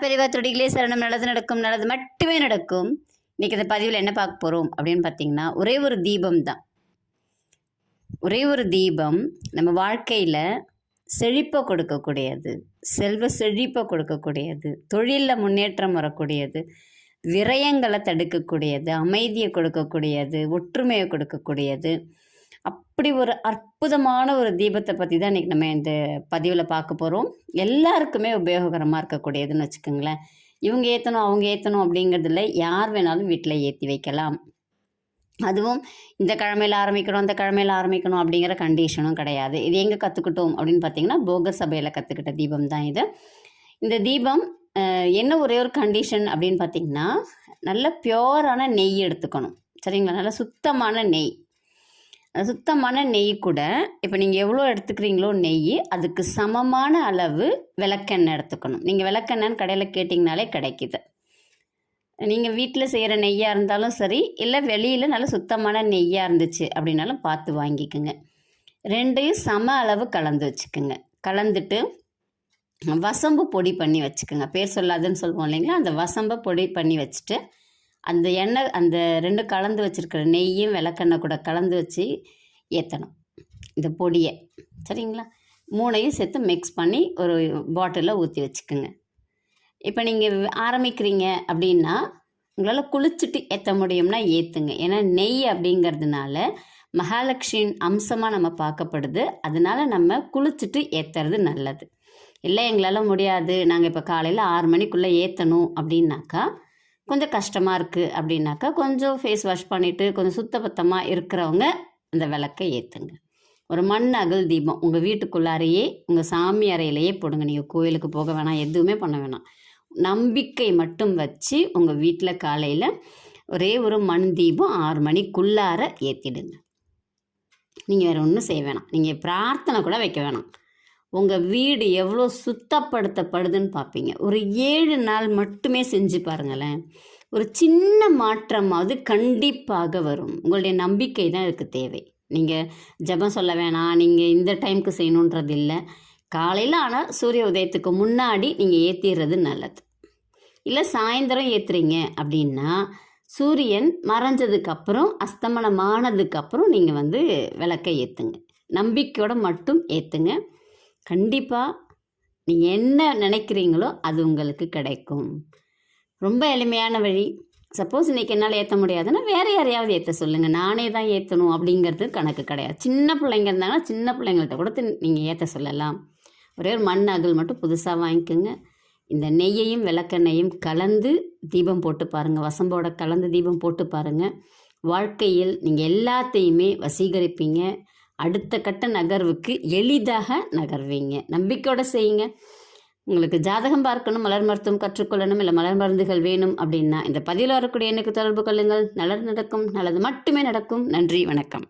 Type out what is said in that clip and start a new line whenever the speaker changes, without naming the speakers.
பெரியவா துடிகளே சரணம். நல்லது நடக்கும் நல்லது மட்டுமே நடக்கும். இன்றைக்கி இந்த பதிவில் என்ன பார்க்க போகிறோம் அப்படின்னு பார்த்தீங்கன்னா ஒரே ஒரு தீபம் தான் ஒரே ஒரு தீபம் நம்ம வாழ்க்கையில் செழிப்பை கொடுக்கக்கூடியது செல்வ செழிப்பை கொடுக்கக்கூடியது தொழிலில் முன்னேற்றம் வரக்கூடியது விரயங்களை தடுக்கக்கூடியது அமைதியை கொடுக்கக்கூடியது ஒற்றுமையை கொடுக்கக்கூடியது அப்படி ஒரு அற்புதமான ஒரு தீபத்தை பற்றி தான் இன்றைக்கி நம்ம இந்த பதிவில் பார்க்க போகிறோம் எல்லாருக்குமே உபயோககரமாக இருக்கக்கூடியதுன்னு வச்சுக்கோங்களேன். இவங்க ஏற்றணும் அவங்க ஏற்றணும் அப்படிங்கிறதுல யார் வேணாலும் வீட்டில் ஏற்றி வைக்கலாம். அதுவும் இந்த கிழமையில் ஆரம்பிக்கணும் அந்த கிழமையில் ஆரம்பிக்கணும் அப்படிங்கிற கண்டிஷனும் கிடையாது. இது எங்கே கற்றுக்கிட்டோம் அப்படின்னு பார்த்தீங்கன்னா போக சபையில் கற்றுக்கிட்ட தீபம் தான் இது. இந்த தீபம் என்ன ஒரே ஒரு கண்டிஷன் அப்படின்னு பார்த்தீங்கன்னா நல்ல பியோரான நெய் எடுத்துக்கணும். சரிங்களா? நல்ல சுத்தமான நெய். சுத்தமான நெய் கூட இப்போ நீங்கள் எவ்வளோ எடுத்துக்கிறீங்களோ நெய் அதுக்கு சமமான அளவு விளக்கெண்ணெய் எடுத்துக்கணும். நீங்கள் விளக்கெண்ணெய்னு கடையில் கேட்டிங்கனாலே கிடைக்குது. நீங்கள் வீட்டில் செய்கிற நெய்யாக இருந்தாலும் சரி இல்லை வெளியில் நல்ல சுத்தமான நெய்யாக இருந்துச்சு அப்படின்னாலும் பார்த்து வாங்கிக்கோங்க. ரெண்டையும் சம அளவு கலந்து வச்சுக்கோங்க. கலந்துட்டு வசம்பு பொடி பண்ணி வச்சுக்கோங்க. பேர் சொல்லாதுன்னு சொல்லுவோம் இல்லைங்களா? அந்த வசம்பை பொடி பண்ணி வச்சுட்டு அந்த எண்ணெய் அந்த ரெண்டு கலந்து வச்சுருக்கிற நெய்யும் விளக்கெண்ணெய் கூட கலந்து வச்சு ஏற்றணும் இந்த பொடியை. சரிங்களா? மூணையும் சேர்த்து மிக்ஸ் பண்ணி ஒரு பாட்டிலில் ஊற்றி வச்சுக்கோங்க. இப்போ நீங்கள் ஆரம்பிக்கிறீங்க அப்படின்னா உங்களால் குளிச்சுட்டு ஏற்ற முடியும்னா ஏற்றுங்க ஏன்னா நெய் அப்படிங்கிறதுனால மகாலட்சுமியின் அம்சமாக நம்ம பார்க்கப்படுது. அதனால் நம்ம குளிச்சுட்டு ஏற்றுறது நல்லது. இல்லை எங்களால் முடியாது. நாங்கள் இப்போ காலையில் ஆறு மணிக்குள்ளே ஏற்றணும் அப்படின்னாக்கா கொஞ்சம் கஷ்டமாக இருக்குது அப்படின்னாக்கா கொஞ்சம் ஃபேஸ் வாஷ் பண்ணிவிட்டு கொஞ்சம் சுத்தபத்தமாக இருக்கிறவங்க அந்த விளக்கை ஏற்றுங்க ஒரு மண் அகல் தீபம் உங்கள் வீட்டுக்குள்ளாரையே உங்கள் சாமி அறையிலேயே போடுங்க. நீங்கள் கோயிலுக்கு போக வேணாம் எதுவுமே பண்ண வேணாம். நம்பிக்கை மட்டும் வச்சு உங்கள் வீட்டில் காலையில் ஒரே ஒரு மண் தீபம் ஆறு மணிக்குள்ளார ஏற்றிடுங்க நீங்கள் வேறு ஒன்றும் செய்ய வேணாம். நீங்கள் பிரார்த்தனை கூட வைக்க வேணாம். உங்கள் வீடு எவ்வளோ சுத்தப்படுத்தப்படுதுன்னு பார்ப்பீங்க ஒரு ஏழு நாள் மட்டுமே செஞ்சு பாருங்களேன். ஒரு சின்ன மாற்றமாவது கண்டிப்பாக வரும். உங்களுடைய நம்பிக்கை தான் இதுக்கு தேவை. நீங்கள் ஜெபம் சொல்ல வேணாம். நீங்கள் இந்த டைமுக்கு செய்யணுன்றது இல்லை. காலையில் ஆனால் சூரிய உதயத்துக்கு முன்னாடி நீங்கள் ஏற்றிடுறது நல்லது. இல்லை சாயந்தரம் ஏற்றுறீங்க அப்படின்னா சூரியன் மறைஞ்சதுக்கப்புறம் அஸ்தமனமானதுக்கப்புறம் நீங்கள் வந்து விளக்கை ஏற்றுங்க நம்பிக்கையோட மட்டும் ஏற்றுங்க கண்டிப்பாக நீங்கள் என்ன நினைக்கிறீங்களோ அது உங்களுக்கு கிடைக்கும். ரொம்ப எளிமையான வழி. சப்போஸ் இன்றைக்கி என்னால் ஏற்ற முடியாதுன்னா வேறு யாரையாவது ஏற்ற சொல்லுங்கள் நானே தான் ஏற்றணும் அப்படிங்கிறது கணக்கு கிடையாது. சின்ன பிள்ளைங்க இருந்தாங்கன்னா சின்ன பிள்ளைங்கள்ட்ட கூட நீங்கள் ஏற்ற சொல்லலாம். ஒரே ஒரு மண் அகல் மட்டும் புதுசாக வாங்கிக்கோங்க. இந்த நெய்யையும் விளக்கெண்ணையும் கலந்து தீபம் போட்டு பாருங்கள் வசம்போட கலந்து தீபம் போட்டு பாருங்கள் வாழ்க்கையில் நீங்கள் எல்லாத்தையுமே வசீகரிப்பீங்க. அடுத்த கட்ட நகர்வுக்கு எளிதாக நகர்வீங்க. நம்பிக்கையோட செய்யுங்க. உங்களுக்கு ஜாதகம் பார்க்கணும் மலர் மருத்துவம் கற்றுக்கொள்ளணும் இல்லை மலர் மருந்துகள் வேணும் அப்படின்னா இந்த பதிவில் வரக்கூடிய எனக்கு தொடர்பு கொள்ளுங்கள். நல்லது நடக்கும் நல்லது மட்டுமே நடக்கும். நன்றி வணக்கம்.